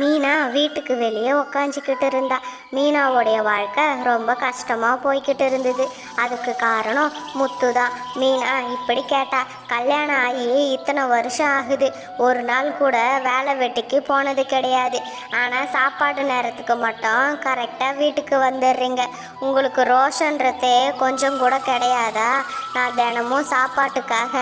மீனா வீட்டுக்கு வெளியே உக்காஞ்சிக்கிட்டு இருந்தா. மீனாவுடைய வாழ்க்கை ரொம்ப கஷ்டமாக போய்கிட்டு இருந்தது. அதுக்கு காரணம் முத்து தான் மீனா இப்படி கேட்டா கல்யாணம் ஆகி இத்தனை வருஷம் ஆகுது. ஒரு நாள் கூட வேலை வெட்டிக்கு போனது கிடையாது. ஆனால் சாப்பாடு நேரத்துக்கு மட்டும் கரெக்டாக வீட்டுக்கு வந்துடுறீங்க. உங்களுக்கு ரோஷன்றதே கொஞ்சம் கூட கிடையாதா? நான் தினமும் சாப்பாட்டுக்காக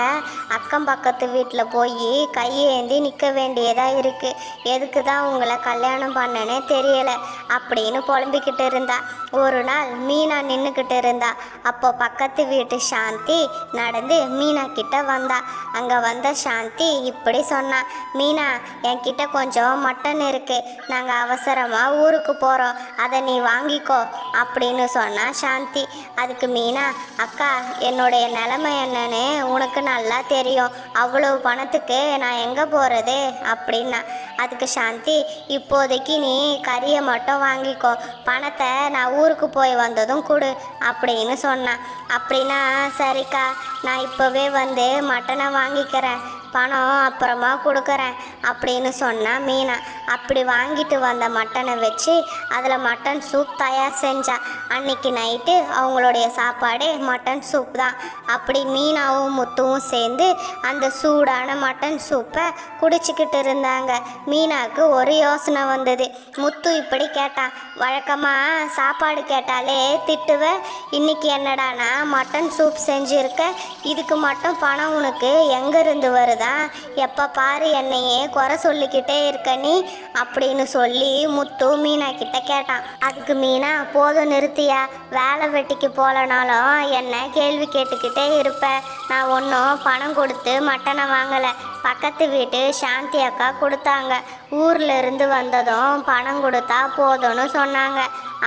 அக்கம் பக்கத்து வீட்டில் போய் கையேந்தி நிற்க வேண்டியதாக இருக்குது எதுக்கு தான் உங்களை கல்யாணம் பண்ணனே தெரியலை அப்படின்னு புலம்பிக்கிட்டு இருந்தா. ஒரு நாள் மீனா நின்றுக்கிட்டு இருந்தா. அப்போ பக்கத்து வீட்டு சாந்தி நடந்து மீனா கிட்ட வந்தா. அங்கே வந்த சாந்தி இப்படி சொன்னா மீனா என்கிட்ட கொஞ்சம் மட்டன் இருக்கு. நாங்கள் அவசரமாக ஊருக்கு போகிறோம் அதை நீ வாங்கிக்கோ அப்படின்னு சொன்னா சாந்தி. அதுக்கு மீனா அக்கா என்னுடைய நிலைமை என்னன்னு உனக்கு நல்லா தெரியும். அவ்வளவு பணத்துக்கு நான் எங்கே போகிறது அப்படின்னா. அதுக்கு சாந்தி இப்போதைக்கு நீ கறியை மட்டும் வாங்கிக்கோ. பணத்தை நான் ஊருக்கு போய் வந்ததும் கொடு அப்படின்னு சொன்னான். அப்படின்னா சரிக்கா நான் இப்போவே வந்து மட்டனை வாங்கிக்கிறேன். பணம் அப்புறமா கொடுக்குறேன் அப்படின்னு சொன்னால் மீனா. அப்படி வாங்கிட்டு வந்த மட்டனை வச்சு அதில் மட்டன் சூப் தயார் செஞ்சா. அன்னைக்கு நைட்டு அவங்களுடைய சாப்பாடு மட்டன் சூப் தான். அப்படி மீனாவும் முத்துவும் சேர்ந்து அந்த சூடான மட்டன் சூப்பை குடிச்சிக்கிட்டு இருந்தாங்க. மீனாவுக்கு ஒரு யோசனை வந்தது. முத்து இப்படி கேட்டான் வழக்கமாக சாப்பாடு கேட்டாலே திட்டுவேன் இன்னைக்கு என்னடானா மட்டன் சூப் செஞ்சுருக்க இதுக்கு மட்டும் பணம் உனக்கு எங்கேருந்து வருது? எப்போ பாரு என்னையே குறை சொல்லிக்கிட்டே இருக்க நீ அப்படின்னு சொல்லி முத்து மீனா கிட்ட கேட்டான். அதுக்கு மீனா போதும் நிறுத்தியா? வேலை வெட்டிக்கு போகலனாலும் என்ன கேள்வி கேட்டுக்கிட்டே இருப்பேன் நான் ஒன்றும் பணம் கொடுத்து மட்டனை வாங்கலை. பக்கத்து வீட்டு சாந்தி அக்கா கொடுத்தாங்க. ஊர்ல இருந்து வந்ததும் பணம் கொடுத்தா போதும்னு சொன்னாங்க.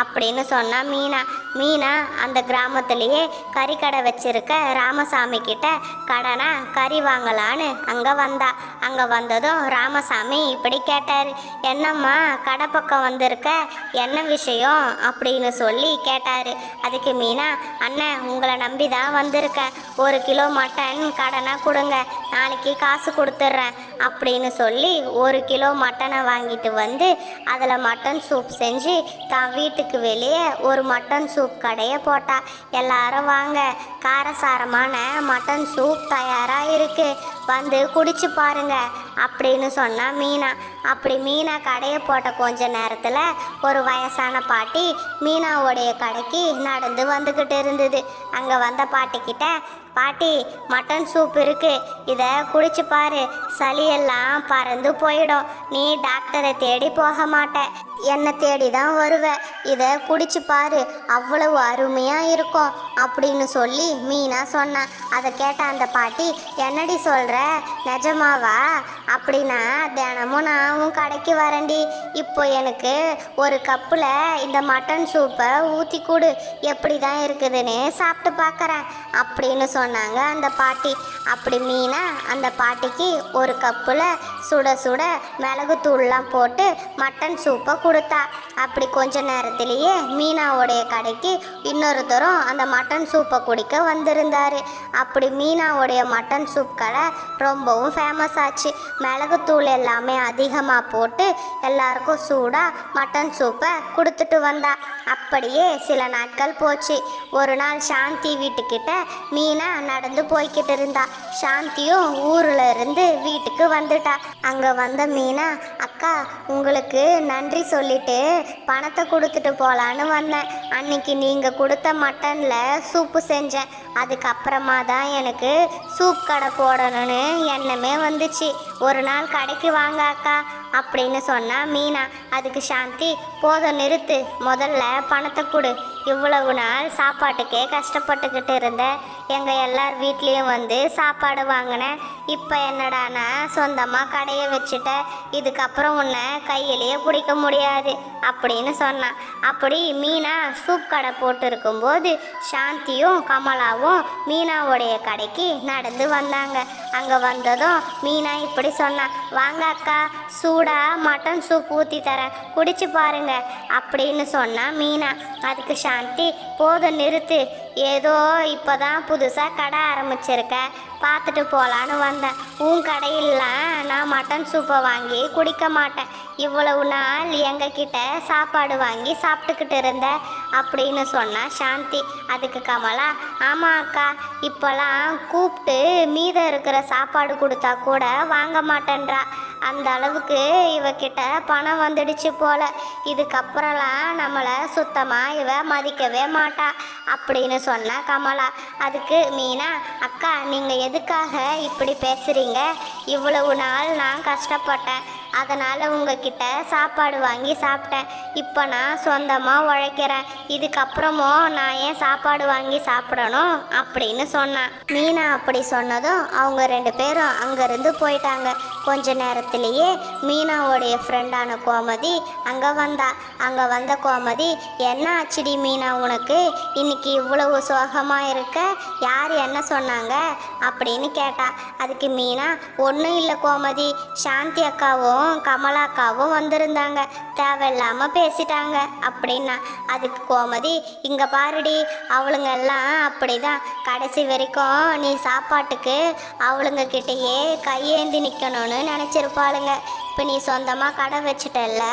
அப்படின்னு சொன்னா மீனா. மீனா அந்த கிராமத்திலேயே கறிக்கடை வச்சிருக்க ராமசாமி கிட்ட கடனா கறி வாங்கலான்னு அங்கே வந்தா. அங்கே வந்ததும் ராமசாமி இப்படி கேட்டார். என்னம்மா கடை பக்கம் வந்திருக்க என்ன விஷயம்? அப்படின்னு சொல்லி கேட்டார். அதுக்கு மீனா அண்ணன் உங்களை நம்பி தான் வந்திருக்கேன். ஒரு கிலோ மட்டன் கடனாக கொடுங்க. நாளைக்கு காசு கொடுத்துட்றேன் அப்படின்னு சொல்லி ஒரு கிலோ மட்டனை வாங்கிட்டு வந்து அதில் மட்டன் சூப் செஞ்சு தான் வீட்டுக்கு வெளியே ஒரு மட்டன் சூப் கடையை போட்டா எல்லாரும் வாங்க காரசாரமான மட்டன் சூப் தயாராக இருக்குது வந்து குடிச்சு பாருங்க அப்படின்னு சொன்னா மீனா. அப்படி மீனா கடையை போட்ட கொஞ்ச நேரத்தில் ஒரு வயசான பாட்டி மீனாவுடைய கடைக்கு நடந்து வந்துக்கிட்டு இருந்தது. அங்கே வந்த பாட்டிக்கிட்ட பாட்டி மட்டன் சூப் இருக்கு. இதை குடிச்சு பாரு. சளியெல்லாம் பறந்து போயிடும். நீ டாக்டரை தேடி போக மாட்ட. என்னை தேடி தான் வருவ. இதை குடிச்சு பாரு. அவ்வளவு அருமையாக இருக்கும். அப்படின்னு சொல்லி மீனா சொன்னான் அதை கேட்ட அந்த பாட்டி என்னடி சொல்கிற நிஜமாவா? அப்படின்னா தினமும் நான் உன் கடைக்கு வரேன்டி. இப்போ எனக்கு ஒரு கப்பில் இந்த மட்டன் சூப்பை ஊற்றி கொடு. எப்படி தான் இருக்குதுன்னு சாப்பிட்டு பார்க்குறேன் அப்படின்னு சொன்னாங்க அந்த பாட்டி. அப்படி மீனா அந்த பாட்டிக்கு ஒரு கப்பில் சுட சுட மிளகுத்தூள்லாம் போட்டு மட்டன் சூப்பை கொடுத்தா. அப்படி கொஞ்ச நேரத்திலேயே மீனாவுடைய கடைக்கு இன்னொருத்தரும் அந்த மட்டன் சூப்பை குடிக்க வந்திருந்தாரு. அப்படி மீனாவுடைய மட்டன் சூப் கடை ரொம்பவும் ஃபேமஸ் ஆச்சு. மிளகுத்தூள் எல்லாமே அதிகமாக போட்டு எல்லாருக்கும் சூடாக மட்டன் சூப்பை கொடுத்துட்டு வந்தா. அப்படியே சில நாட்கள் போச்சு. ஒரு நாள் சாந்தி வீட்டுக்கிட்ட மீனா நடந்து போய்கிட்டு இருந்தா. சாந்தியும் ஊரில் இருந்து வீட்டுக்கு வந்துட்டா. அங்கே வந்த மீனா அக்கா உங்களுக்கு நன்றி சொல்லிட்டு பணத்தை கொடுத்துட்டு போகலான்னு வந்தேன். அன்னைக்கு நீங்கள் கொடுத்த மட்டனில் சூப்பு செஞ்சேன். அதுக்கப்புறமா தான் எனக்கு சூப் கடை போடணும்னு எண்ணமே வந்துச்சு. ஒரு நாள் கடைக்கு வாங்க அக்கா அப்படின்னு சொன்னா மீனா அதுக்கு சாந்தி போதும் நிறுத்து. முதல்ல பணத்தை கொடு. இவ்வளவு நாள் சாப்பாட்டுக்கே கஷ்டப்பட்டுக்கிட்டு இருந்த எங்கள் எல்லார் வீட்லேயும் வந்து சாப்பாடு வாங்கினேன் இப்போ என்னடானா சொந்தமாக கடையை வச்சுட்ட இதுக்கப்புறம் உன்னை கையிலேயே பிடிக்க முடியாது அப்படின்னு சொன்னான். அப்படி மீனா சூப் கடை போட்டு இருக்கும்போது சாந்தியும் கமலாவும் மீனாவுடைய கடைக்கு நடந்து வந்தாங்க. அங்கே வந்ததும் மீனா இப்படி சொன்னான் வாங்க அக்கா சூடாக மட்டன் சூப் ஊற்றி தரேன். குடிச்சு பாருங்க. அப்படின்னு சொன்னா மீனா. அதுக்கு சாந்தி போதும் நிறுத்து. ஏதோ இப்போதான் தான் புதுசாக கடை ஆரம்பிச்சிருக்க. பார்த்துட்டு போகலான்னு வந்தேன். உன் கடையிலாம் நான் மட்டன் சூப்பை வாங்கி குடிக்க மாட்டேன். இவ்வளவு நாள் எங்ககிட்ட சாப்பாடு வாங்கி சாப்பிட்டுக்கிட்டு இருந்த அப்படின்னு சொன்னா சாந்தி. அதுக்கு கமலா ஆமாம் அக்கா இப்போலாம் கூப்பிட்டு மீதம் இருக்கிற சாப்பாடு கொடுத்தா கூட வாங்க மாட்டேன்றா. அந்த அளவுக்கு இவகிட்ட பணம் வந்துடுச்சு போல. இதுக்கப்புறம்லாம் நம்மளை சுத்தமாக இவ மதிக்கவே மாட்டா அப்படின்னு சொன்னா கமலா. அதுக்கு மீனா அக்கா நீங்கள் எதுக்காக இப்படி பேசுகிறீங்க இவ்வளவு நாள் நான் கஷ்டப்பட்டேன். அதனால் உங்ககிட்ட சாப்பாடு வாங்கி சாப்பிட்டேன். இப்போ நான் சொந்தமாக உழைக்கிறேன். இதுக்கப்புறமும் நான் ஏன் சாப்பாடு வாங்கி சாப்பிடணும் அப்படின்னு சொன்னான். மீனா அப்படி சொன்னதும் அவங்க ரெண்டு பேரும் அங்கேருந்து போயிட்டாங்க. கொஞ்ச நேரத்திலேயே மீனாவோடைய ஃப்ரெண்டான கோமதி அங்கே வந்தா. அங்கே வந்த கோமதி என்ன ஆச்சுடி மீனா உனக்கு? இன்னைக்கு இவ்வளவு சோகமாக இருக்க? யார் என்ன சொன்னாங்க? அப்படின்னு கேட்டா. அதுக்கு மீனா ஒன்றும் இல்லை கோமதி. சாந்தி அக்காவும் அக்காவும் கமலாக்காவும் வந்திருந்தாங்க. தேவையில்லாமல் பேசிட்டாங்க. அப்படின்னா அதுக்கு கோமதி இங்கே பாருடி அவளுங்க எல்லாம் அப்படிதான். கடைசி வரைக்கும் நீ சாப்பாட்டுக்கு அவளுங்க கிட்டேயே கையேந்தி நிற்கணும்னு நினச்சிருப்பாளுங்க. இப்போ நீ சொந்தமாக கடை வச்சுட்டல்ல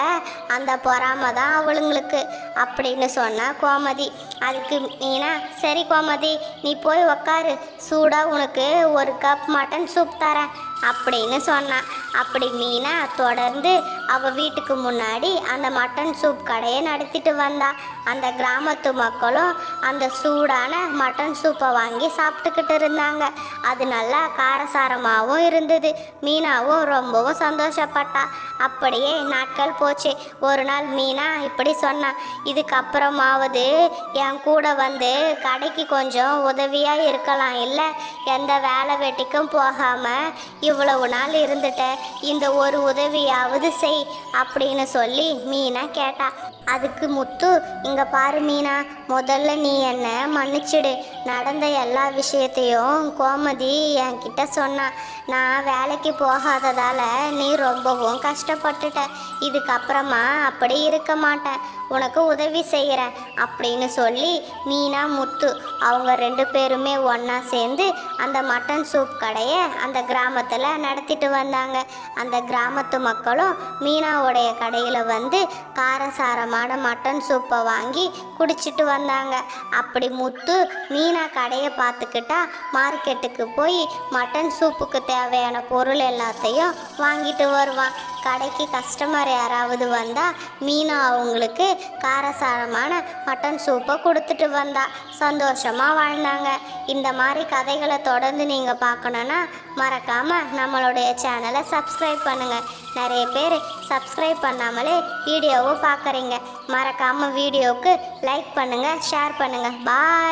அந்த பொறாம தான் அவளுங்களுக்கு அப்படின்னு சொன்னால் கோமதி. அதுக்கு நீனா சரி கோமதி நீ போய் உக்காரு. சூடாக உனக்கு ஒரு கப் மட்டன் சூப் தரேன். அப்படின்னு சொன்னான் அப்படி மீனா தொடர்ந்து அவள் வீட்டுக்கு முன்னாடி அந்த மட்டன் சூப் கடையை நடத்திட்டு வந்தா. அந்த கிராமத்து மக்களும் அந்த சூடான மட்டன் சூப்பை வாங்கி சாப்பிட்டுக்கிட்டு இருந்தாங்க. அது நல்லா காரசாரமாகவும் இருந்தது. மீனாவும் ரொம்பவும் சந்தோஷப்பட்டா. அப்படியே நாட்கள் போச்சு. ஒரு நாள் மீனா இப்படி சொன்னான் இதுக்கப்புறமாவது என் கூட வந்து கடைக்கு கொஞ்சம் உதவியாக இருக்கலாம். இல்லை எந்த வேலை வெட்டிக்கும் போகாமல் இவ்வளவு நாள் இருந்துட்ட இந்த ஒரு உதவியாவது செய் அப்படின்னு சொல்லி மீனா கேட்டா. அதுக்கு முத்து இங்க பாரு மீனா முதல்ல நீ என்ன மன்னிச்சிடு. நடந்த எல்லா விஷயத்தையும் கோமதி என்கிட்ட சொன்னா. நான் வேலைக்கு போகாததால நீ ரொம்பவும் கஷ்டப்பட்டுட்ட. இதுக்கப்புறமா அப்படி இருக்க மாட்டேன். உனக்கு உதவி செய்கிறேன் அப்படின்னு சொல்லி மீனா முத்து அவங்க ரெண்டு பேருமே ஒன்றா சேர்ந்து அந்த மட்டன் சூப் கடையை அந்த கிராமத்தில் நடத்திட்டு வந்தாங்க. அந்த கிராமத்து மக்களும் மீனாவுடைய கடையில் வந்து காரசாரம் காரசாரமான மட்டன் சூப்பை வாங்கி குடிச்சிட்டு வந்தாங்க. அப்படி முத்து மீனா கடையை பார்த்துக்கிட்டா மார்க்கெட்டுக்கு போய் மட்டன் சூப்புக்கு தேவையான பொருள் எல்லாத்தையும் வாங்கிட்டு வருவான். கடைக்கு கஸ்டமர் யாராவது வந்தால் மீனா அவங்களுக்கு காரசாரமான மட்டன் சூப்பை கொடுத்துட்டு வந்தா. சந்தோஷமாக வாழ்ந்தாங்க. இந்த மாதிரி கதைகளை தொடர்ந்து நீங்கள் பார்க்கணுன்னா மறக்காமல் நம்மளுடைய சேனலை சப்ஸ்கிரைப் பண்ணுங்கள் நிறைய பேர் சப்ஸ்கிரைப் பண்ணாமலே வீடியோவை பார்க்குறீங்க. மறக்காமல் வீடியோவுக்கு லைக் பண்ணுங்கள் ஷேர் பண்ணுங்கள் பாய்